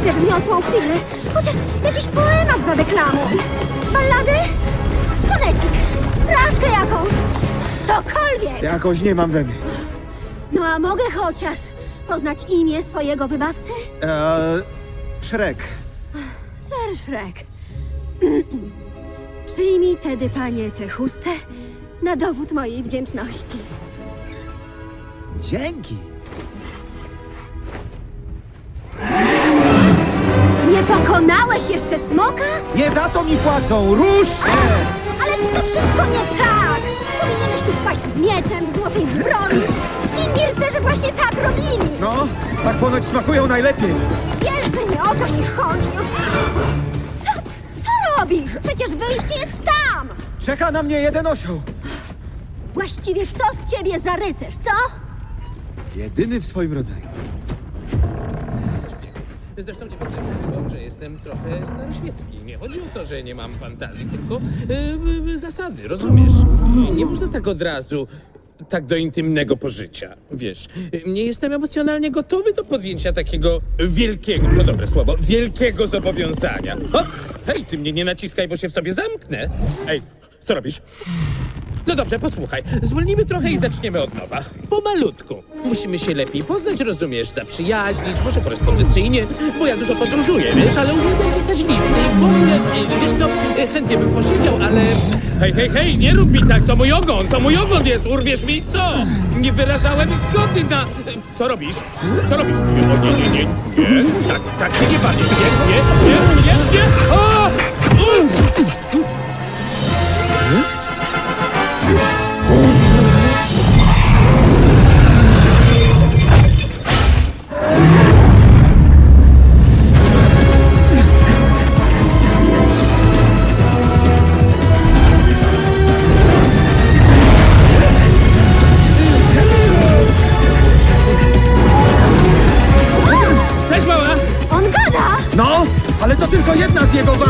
tę wzniosłą chwilę. Chociaż jakiś poemat zadeklamuj. Balladę? Sonecik. Flaszkę jakąś. Cokolwiek. Jakoś nie mam weny. No a mogę chociaż poznać imię swojego wybawcy? Eee, Szrek. Ser Szrek. Przyjmij tedy, panie, tę chustę na dowód mojej wdzięczności. Dzięki. Pokonałeś jeszcze smoka? Nie za to mi płacą, rusz! Ale to wszystko nie tak! Powinieneś tu wpaść z mieczem w złotej zbroi i Mirce, że właśnie tak robili! No, tak ponoć smakują najlepiej. Wiesz, że nie o to mi chodzi! Co, co robisz? Przecież wyjście jest tam! Czeka na mnie jeden osioł. Właściwie co z ciebie za rycerz, co? Jedyny w swoim rodzaju. Zresztą nie będę ukrywał, że jestem trochę staroświecki. Nie chodzi o to, że nie mam fantazji, tylko e, e, zasady, rozumiesz? Nie można tak od razu, tak do intymnego pożycia. Wiesz, nie jestem emocjonalnie gotowy do podjęcia takiego wielkiego, no dobre słowo, wielkiego zobowiązania. O, hej, ty mnie nie naciskaj, bo się w sobie zamknę. Ej, co robisz? No dobrze, posłuchaj. Zwolnimy trochę i zaczniemy od nowa. Pomalutku. Musimy się lepiej poznać, rozumiesz, zaprzyjaźnić, może korespondencyjnie, bo ja dużo podróżuję, wiesz, ale uwielbiam pisać listy i w ogóle, wiesz co, e, chętnie bym posiedział, ale... Hej, hej, hej, nie rób mi tak, to mój ogon, to mój ogon jest, urwiesz mi co? Nie wyrażałem zgody na... e, Co robisz? Co robisz? Nie, nie, nie, nie, nie, tak, tak się nie bawię, nie, nie, nie, nie, nie, o! ale to tylko jedna z jego wad.